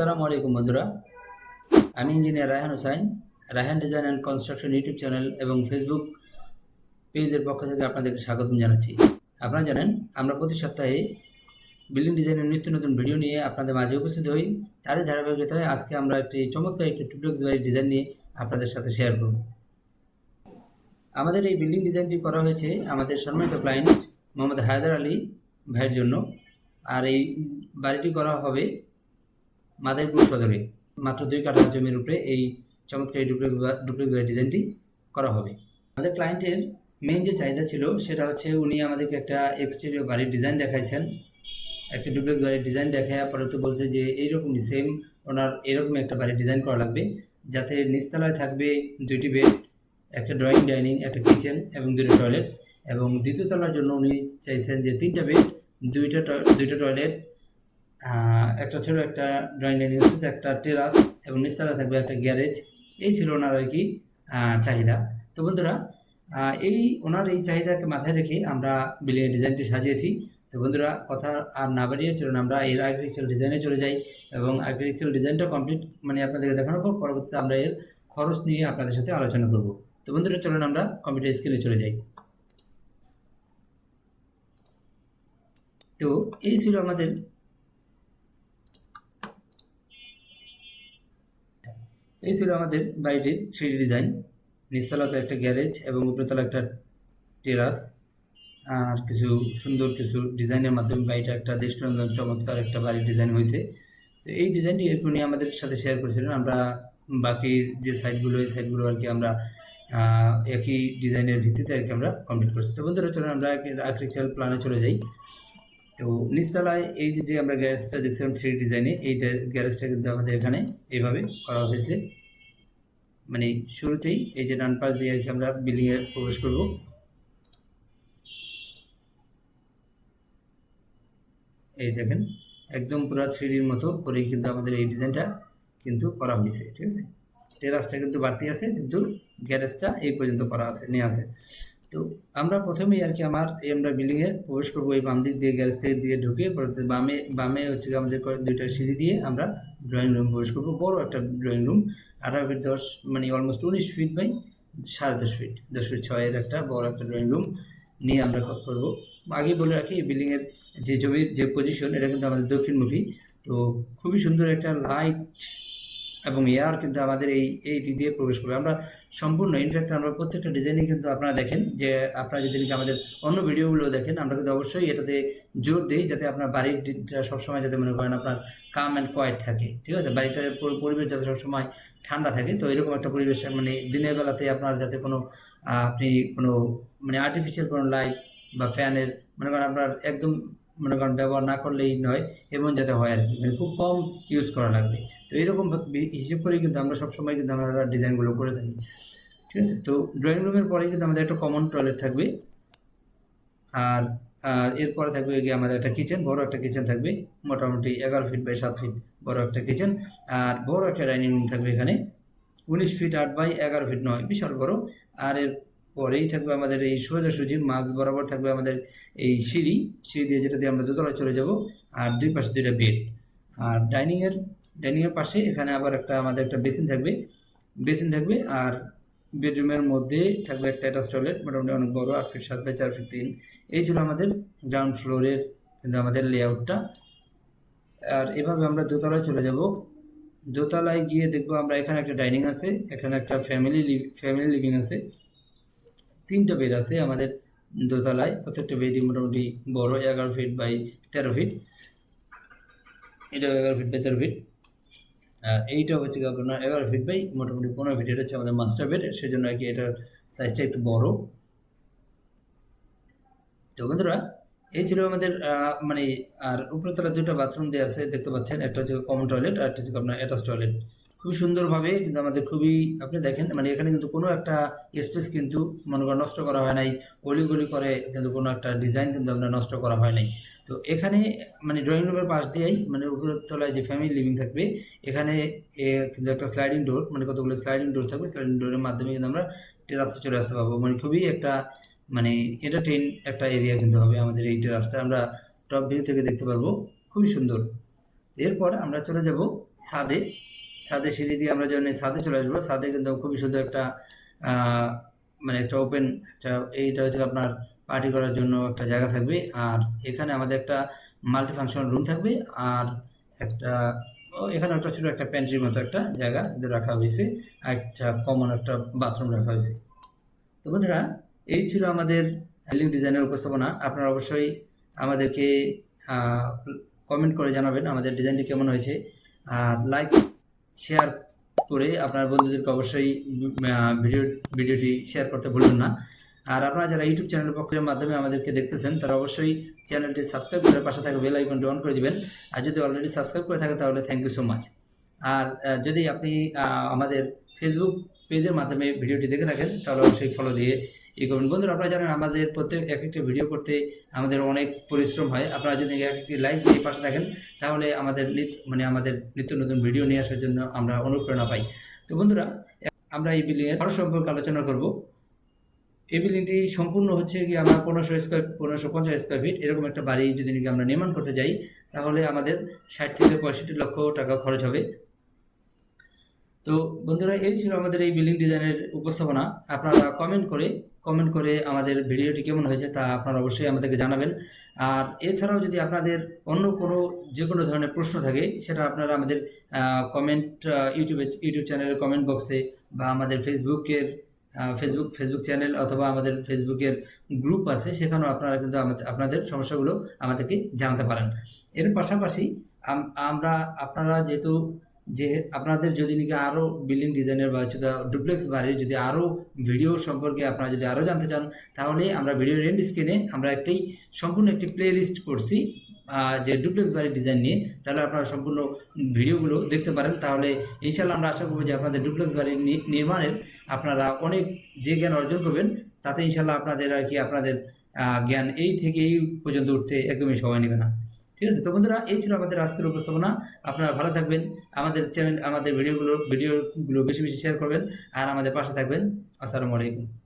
আসসালামু আলাইকুম, বন্ধুরা। আমি engineer Raihan Hossain, Raihan design and construction YouTube channel এবং ফেসবুক পেজের পক্ষ থেকে আপনাদেরকে স্বাগতম জানাচ্ছি। আপনারা জানেন, আমরা প্রতি সপ্তাহে বিল্ডিং ডিজাইনের নিত্য নতুন ভিডিও নিয়ে আপনাদের মাঝে উপস্থিত হই। তারই ধারাবাহিকতায় আজকে আমরা একটি চমৎকার একটি টুপ্লেক্স বাড়ির ডিজাইন নিয়ে আপনাদের সাথে শেয়ার করব। আমাদের এই বিল্ডিং ডিজাইনটি করা হয়েছে আমাদের সম্মানিত ক্লায়েন্ট মোহাম্মদ হায়দার আলী ভাইয়ের জন্য। আর এই বাড়িটি করা হবে মাদারীপুর সদরে মাত্র দুই কাঠা জমির উপরে এই চমৎকার বা- ডিজাইনটি করা হবে। আমাদের ক্লায়েন্টের মেইন যে চাহিদা ছিল, সেটা হচ্ছে উনি আমাদেরকে একটা এক্সটেরিয়র বাড়ির ডিজাইন দেখাইছেন। একটা ডুপ্লেক্স বাড়ির ডিজাইন দেখায় পরে তো বলছে যে, এইরকমই সেম ওনার এরকম একটা বাড়ির ডিজাইন করা লাগবে। যাতে নিচতলায় থাকবে দুইটি বেড একটা ড্রয়িং ডাইনিং একটা কিচেন এবং দুটো টয়লেট এবং দ্বিতীয় তলার জন্য উনি চাইছেন যে তিনটা বেড দুইটা দুইটা টয়লেট একটা ছোট একটা ড্রয়িং ডাইনিং স্পেস একটা টেরাস এবং নিস্তারা থাকবে একটা গ্যারেজ। এই ছিল ওনার আর কি চাহিদা। তো বন্ধুরা এই ওনার এই চাহিদাকে মাথায় রেখে আমরা বিল্ডিংয়ের ডিজাইনটি সাজিয়েছি। তো বন্ধুরা, কথা আর না বাড়িয়ে চলুন আমরা এর আর্কিটেকচারাল ডিজাইনে চলে যাই এবং আর্কিটেকচারাল ডিজাইনটা কমপ্লিট মানে আপনাদেরকে দেখানোর পর পরবর্তীতে আমরা এর খরচ নিয়ে আপনাদের সাথে আলোচনা করব। তো বন্ধুরা, চলুন আমরা কম্পিউটার স্ক্রিনে চলে যাই। তো এই ছিল আমাদের এই ছিল আমাদের বাড়িটির থ্রি ডিজাইন নিচতলাতে একটা গ্যারেজ এবং উপরেতলা একটা টেরাস আর কিছু সুন্দর কিছু ডিজাইনের মাধ্যমে বাড়িটা একটা দৃষ্টিনন্দন চমৎকার একটা বাড়ির ডিজাইন হয়েছে। তো এই ডিজাইনটি এরকম আমাদের সাথে শেয়ার করেছিলেন। আমরা বাকি যে সাইটগুলো এই সাইটগুলো আর কি আমরা একই ডিজাইনের ভিত্তিতে আর কি আমরা কমপ্লিট করছি। তো বন্ধুরা, চলুন আমরা আর্কিটেকচারাল প্ল্যানে চলে যাই। তো নিচতলায় এই যে আমরা গ্যারেজটা দেখছিলাম থ্রি ডিজাইনে এই গ্যারেজটা কিন্তু আমাদের এখানে এইভাবে করা হয়েছে। মানে শুরুতেই এই যে ডান পাশ দিয়ে আমরা বিল্ডিংয়ে প্রবেশ করব। এই দেখেন, একদম পুরো থ্রিডির মতো করেই কিন্তু আমাদের এই ডিজাইনটা কিন্তু করা হয়েছে, ঠিক আছে? টেরাসটা কিন্তু বাড়তি আছে, কিন্তু গ্যারেজটা এই পর্যন্ত করা আছে নিয়ে আছে। তো আমরা প্রথমেই আর কি আমার আমরা বিল্ডিংয়ে প্রবেশ করব এই বাম দিক দিয়ে গ্যারেজ থেকে দিয়ে ঢুকে পরবর্তী বামে বামে হচ্ছে আমাদের দুইটা সিঁড়ি দিয়ে আমরা ড্রয়িং রুম প্রবেশ করব। বড় একটা ড্রয়িং রুম আঠারো ফিট দশ মানে অলমোস্ট উনিশ ফিট বাই সাড়ে দশ ফিট দশ ফিট ছয়ের একটা বড় একটা ড্রয়িং রুম নিয়ে আমরা করব। আগে বলে রাখি, এই বিল্ডিংয়ের যে জমির যে পজিশন এটা কিন্তু আমাদের দক্ষিণমুখী। তো খুবই সুন্দর একটা লাইট এবং এয়ার কিন্তু আমাদের এই এই দিক দিয়ে প্রবেশ করবে। আমরা সম্পূর্ণ ইনফ্যাক্ট আমরা প্রত্যেকটা ডিজাইনে কিন্তু আপনারা দেখেন যে আপনারা যদি আমাদের অন্য ভিডিওগুলো দেখেন, আমরা কিন্তু অবশ্যই এটাতে জোর দিই যাতে আপনার বাড়ির সবসময় যাতে মনে করেন আপনার কাম অ্যান্ড কোয়াইট থাকে। ঠিক আছে? বাড়িটার পরিবেশ যাতে সবসময় ঠান্ডা থাকে। তো এরকম একটা পরিবেশ মানে দিনের বেলাতে আপনার যাতে কোনো আপনি কোনো মানে আর্টিফিশিয়াল কোনো লাইট বা ফ্যানের মনে করেন আপনার একদম মনে করেন ব্যবহার না করলেই নয়, এমন যাতে হয় আর কি মানে খুব কম ইউজ করা লাগবে। তো এরকম হিসেব করেই কিন্তু আমরা সবসময় কিন্তু আমরা ডিজাইনগুলো করে থাকি। ঠিক আছে? তো ড্রয়িং রুমের পরে কিন্তু আমাদের একটা কমন টয়লেট থাকবে। আর আর এরপরে থাকবে গিয়ে আমাদের একটা কিচেন বড় একটা কিচেন থাকবে। মোটামুটি এগারো ফিট বাই সাত ফিট বড় একটা কিচেন আর বড় একটা ডাইনিং রুম থাকবে এখানে। উনিশ ফিট আট বাই এগারো ফিট নয়, বিশাল বড়। আর এর পরেই থাকবে আমাদের এই সোজাসুজি মাঝ বরাবর থাকবে আমাদের এই সিঁড়ি। সিঁড়ি দিয়ে যেটা দিয়ে আমরা দোতলায় চলে যাব, আর দুই পাশে দুইটা বেড। আর ডাইনিংয়ের ডাইনিংয়ের পাশে এখানে আবার একটা, আমাদের একটা বেসিন থাকবে। বেসিন থাকবে, আর বেডরুমের মধ্যে থাকবে একটা অ্যাটাচ টয়লেট, মোটামুটি অনেক বড়, আট ফিট সাত বাই চার ফিট তিন। এই ছিল আমাদের গ্রাউন্ড ফ্লোরের কিন্তু আমাদের লেআউটটা আর এভাবে আমরা দোতলায় চলে যাব। দোতলায় গিয়ে দেখব আমরা এখানে একটা ডাইনিং আছে, এখানে একটা ফ্যামিলি ফ্যামিলি লিভিং আছে। তিনটা বেড আছে আমাদের দোতলায়। প্রত্যেকটা বেডই মোটামুটি বড়, এগারো ফিট বাই তেরো ফিট এটা এগারো ফিট বাই তেরো ফিট আর এইটা হচ্ছে আপনার এগারো ফিট বাই মোটামুটি পনেরো ফিট এটা হচ্ছে আমাদের মাস্টার বেড সেজন্য আর কি এটার সাইজটা একটু বড়। তো বন্ধুরা, এই ছিল আমাদের মানে আর উপরতলা দুটো বাথরুম দেওয়া আছে, দেখতে পাচ্ছেন। একটা হচ্ছে কমন টয়লেট আর একটা হচ্ছে আপনার অ্যাটাচ টয়লেট খুবই সুন্দরভাবে কিন্তু আমাদের খুবই আপনি দেখেন মানে এখানে কিন্তু কোনো একটা স্পেস কিন্তু মনে করেন নষ্ট করা হয় নাই গলি গলি করে কিন্তু কোনো একটা ডিজাইন কিন্তু আমরা নষ্ট করা হয় নাই। তো এখানে মানে ড্রয়িং রুমের পাশ দিয়েই মানে উপরের তলায় যে ফ্যামিলি লিভিং থাকবে এখানে এ, কিন্তু একটা স্লাইডিং ডোর মানে কতগুলো স্লাইডিং ডোর থাকবে স্লাইডিং ডোরের মাধ্যমে কিন্তু আমরা টেরাসে চলে আসতে পারব। মানে খুবই একটা মানে এন্টারটেইন একটা এরিয়া কিন্তু হবে আমাদের এই টেরাসটা আমরা টপ ভিউ থেকে দেখতে পারব খুবই সুন্দর। এরপর আমরা চলে যাব ছাদে। ছাদে সিঁড়ি দিয়ে আমরা যখন ছাদে চলে আসব ছাদে কিন্তু খুবই সুন্দর একটা মানে একটা ওপেন একটা, এইটা হচ্ছে আপনার পার্টি করার জন্য একটা জায়গা থাকবে। আর এখানে আমাদের একটা মাল্টি ফাংশনাল রুম থাকবে, আর একটা এখানে একটা ছোট একটা প্যান্ট্রির মতো একটা জায়গা কিন্তু রাখা হয়েছে একটা কমন একটা বাথরুম রাখা হয়েছে। তো বন্ধুরা, এই ছিল আমাদের বিল্ডিং ডিজাইনের উপস্থাপনা। আপনারা অবশ্যই আমাদেরকে কমেন্ট করে জানাবেন আমাদের ডিজাইনটি কেমন হয়েছে। আর লাইক শেয়ার করে আপনার বন্ধুদেরকে অবশ্যই ভিডিও ভিডিওটি শেয়ার করতে ভুলবেন না। আর আপনারা যারা ইউটিউব চ্যানেলের পক্ষের মাধ্যমে আমাদেরকে দেখতেছেন, তারা অবশ্যই চ্যানেলটি সাবস্ক্রাইব করে পাশে থাকা বেল আইকনটি অন করে দিবেন। আর যদি অলরেডি সাবস্ক্রাইব করে থাকে, তাহলে থ্যাংক ইউ সো মাচ আর যদি আপনি আমাদের ফেসবুক পেজের মাধ্যমে ভিডিওটি দেখে থাকেন, তাহলে অবশ্যই ফলো দিয়ে ই করবেন বন্ধুরা, আপনারা জানেন আমাদের প্রত্যেক এক একটা ভিডিও করতে আমাদের অনেক পরিশ্রম হয়। আপনারা যদি এক একটি লাইক দিয়ে পাশে থাকেন তাহলে আমাদের নিত্য মানে আমাদের নিত্য নতুন ভিডিও নিয়ে আসার জন্য আমরা অনুপ্রেরণা পাই। তো বন্ধুরা, আমরা এই বিল্ডিংয়ের আরও সম্পর্কে আলোচনা করব। এই বিল্ডিংটি সম্পূর্ণ হচ্ছে কি আমরা পনেরোশো স্কোয়ার পনেরোশো পঞ্চাশ স্কোয়ার ফিট এরকম একটা বাড়ি যদি নাকি আমরা নির্মাণ করতে যাই, তাহলে আমাদের ষাট থেকে পঁয়ষট্টি লক্ষ টাকা খরচ হবে। তো বন্ধুরা, এই ছিল আমাদের এই বিল্ডিং ডিজাইনের উপস্থাপনা। আপনারা কমেন্ট করে কমেন্ট করে আমাদের ভিডিওটি কেমন হয়েছে তা আপনারা অবশ্যই আমাদেরকে জানাবেন। আর এছাড়াও যদি আপনাদের অন্য কোনো যে কোনো ধরনের প্রশ্ন থাকে, সেটা আপনারা আমাদের কমেন্ট ইউটিউবে ইউটিউব চ্যানেলের কমেন্ট বক্সে বা আমাদের ফেসবুকের ফেসবুক ফেসবুক চ্যানেল অথবা আমাদের ফেসবুকের গ্রুপ আছে, সেখানেও আপনারা কিন্তু আপনাদের সমস্যাগুলো আমাদেরকে জানাতে পারেন। এর পাশাপাশি আমরা, আপনারা যেহেতু যে আপনাদের যদি নাকি আরও বিল্ডিং ডিজাইনের বা ডুপ্লেক্স বাড়ির যদি আরও ভিডিও সম্পর্কে আপনারা যদি আরও জানতে চান, তাহলে আমরা ভিডিও রেন্ট স্ক্রিনে আমরা একটি সম্পূর্ণ একটি প্লে লিস্ট করছি যে ডুপ্লেক্স বাড়ির ডিজাইন নিয়ে। তাহলে আপনারা সম্পূর্ণ ভিডিওগুলো দেখতে পারেন। তাহলে ইনশাল্লাহ আমরা আশা করব যে আপনাদের ডুপ্লেক্স বাড়ির নির্মাণের আপনারা অনেক যে জ্ঞান অর্জন করবেন, তাতে ইনশাল্লাহ আপনাদের আর কি আপনাদের জ্ঞান এই থেকে এই পর্যন্ত উঠতে একদমই সময় নেবে না। ঠিক আছে? তো বন্ধুরা, এই ছিল আমাদের আজকের উপস্থাপনা। আপনারা ভালো থাকবেন। আমাদের চ্যানেল আমাদের ভিডিওগুলো ভিডিওগুলো বেশি বেশি শেয়ার করবেন। আর আমাদের পাশে থাকবেন। আসসালামু আলাইকুম।